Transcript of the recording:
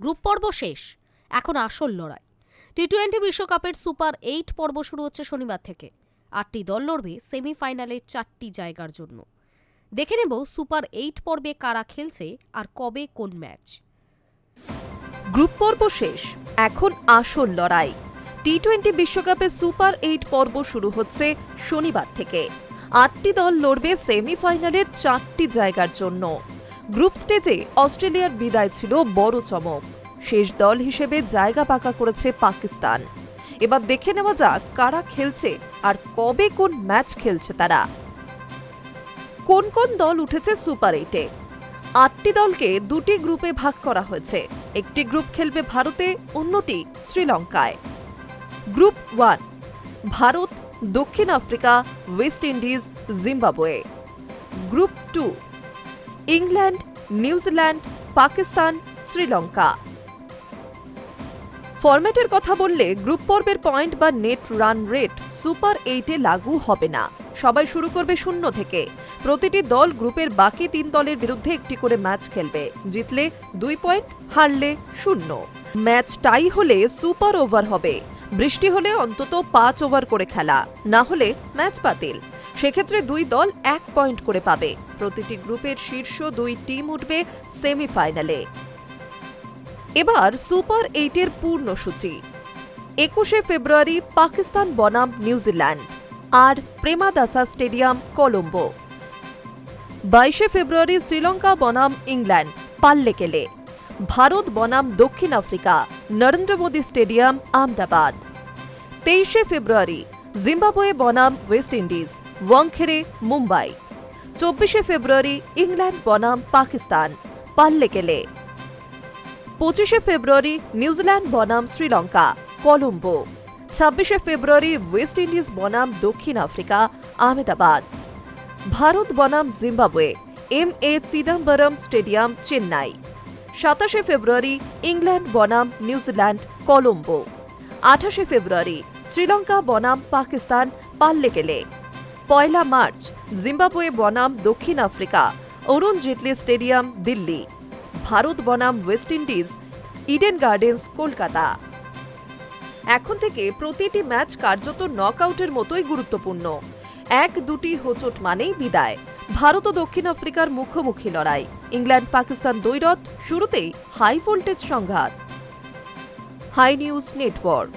Group পর্ব শেষ, এখন আসল লড়াই। টি টোয়েন্টি বিশ্বকাপের সুপার এইট পর্ব শুরু হচ্ছে শনিবার থেকে। আটটি দল লড়বে সেমিফাইনালের চারটি জায়গার জন্য। দেখে নেব সুপার এইট পর্বে কারা খেলছে আর কবে কোন ম্যাচ। গ্রুপ পর্ব শেষ, এখন আসল লড়াই। টি টোয়েন্টি বিশ্বকাপে সুপার এইট পর্ব শুরু হচ্ছে শনিবার থেকে। আটটি দল লড়বে সেমিফাইনালের চারটি জায়গার জন্য। গ্রুপ স্টেজে অস্ট্রেলিয়ার বিদায় ছিল বড় চমক। শেষ দল হিসেবে জায়গা পাকা করেছে পাকিস্তান। এবার দেখে নেওয়া যাক কারা খেলছে আর কবে কোন ম্যাচ খেলছে তারা। কোন কোন দল উঠেছে সুপার এইটে? আটটি দলকে দুটি গ্রুপে ভাগ করা হয়েছে। একটি গ্রুপ খেলবে ভারতে, অন্যটি শ্রীলঙ্কায়। গ্রুপ ওয়ান, ভারত, দক্ষিণ Africa, West Indies, Zimbabwe. Group two England, New Zealand, Pakistan, Sri Lanka. ফরম্যাটের কথা বললে গ্রুপ পর্বের পয়েন্ট বা নেট রান রেট সুপার এইটে লাগু হবে না। সবাই শুরু করবে শূন্য থেকে। প্রতিটি দল গ্রুপের বাকি তিন দলের বিরুদ্ধে একটি করে ম্যাচ খেলবে। জিতলে দুই পয়েন্ট, হারলে শূন্য। ম্যাচ টাই হলে সুপার ওভার হবে। বৃষ্টি হলে অন্তত পাঁচ ওভার করে খেলা। না হলে ম্যাচ বাতিল। সেক্ষেত্রে দুই দল এক পয়েন্ট করে পাবে। প্রতিটি গ্রুপের শীর্ষ দুই টিম উঠবে সেমিফাইনালে। এবার সুপার এইটের পূর্ণ সূচি। একুশে ফেব্রুয়ারি পাকিস্তান বনাম, নিউজিল্যান্ড। আর প্রেমাদাসা স্টেডিয়াম, কলম্বো। বাইশে ফেব্রুয়ারি শ্রীলঙ্কা বনাম, ইংল্যান্ড। পাল্লেকেলে ভারত বনাম, দক্ষিণ আফ্রিকা। নরেন্দ্র মোদী স্টেডিয়াম আহমেদাবাদ তেইশে ফেব্রুয়ারি জিম্বাবুয়ে বনাম ওয়েস্ট ইন্ডিজ, ওয়াংখেড়ে, মুম্বাই। চব্বিশে ফেব্রুয়ারি ইংল্যান্ড, বনাম, পাকিস্তান। পাল্লেকেলে পঁচিশে ফেব্রুয়ারি নিউজিল্যান্ড, বনাম, শ্রীলঙ্কা, কলম্বো। ছাব্বিশে ফেব্রুয়ারি ওয়েস্ট ইন্ডিজ, বনাম, দক্ষিণ আফ্রিকা, আহমেদাবাদ। ভারত, বনাম, Zimbabwe, M A Chidambaram stadium, Chennai. সাতাশে ফেব্রুয়ারি ইংল্যান্ড, বনাম, নিউজিল্যান্ড, কলম্বো। আঠাশে ফেব্রুয়ারি শ্রীলঙ্কা বনাম পাকিস্তান পাল্লেকেলে পয়লা মার্চ, জিম্বাবুয়ে বনাম দক্ষিণ আফ্রিকা, অরুণ জেটলি স্টেডিয়াম, দিল্লি। ভারত বনাম West Indies, Eden Gardens, Kolkata. এখন থেকে প্রতিটি ম্যাচ কার্যত নকআউটের মতোই গুরুত্বপূর্ণ। এক দুটি হোচট মানেই বিদায়। ভারত ও দক্ষিণ আফ্রিকার মুখোমুখি লড়াই। ইংল্যান্ড পাকিস্তান দ্বৈরথ, শুরুতেই হাই ভোল্টেজ সংঘাত। High news network.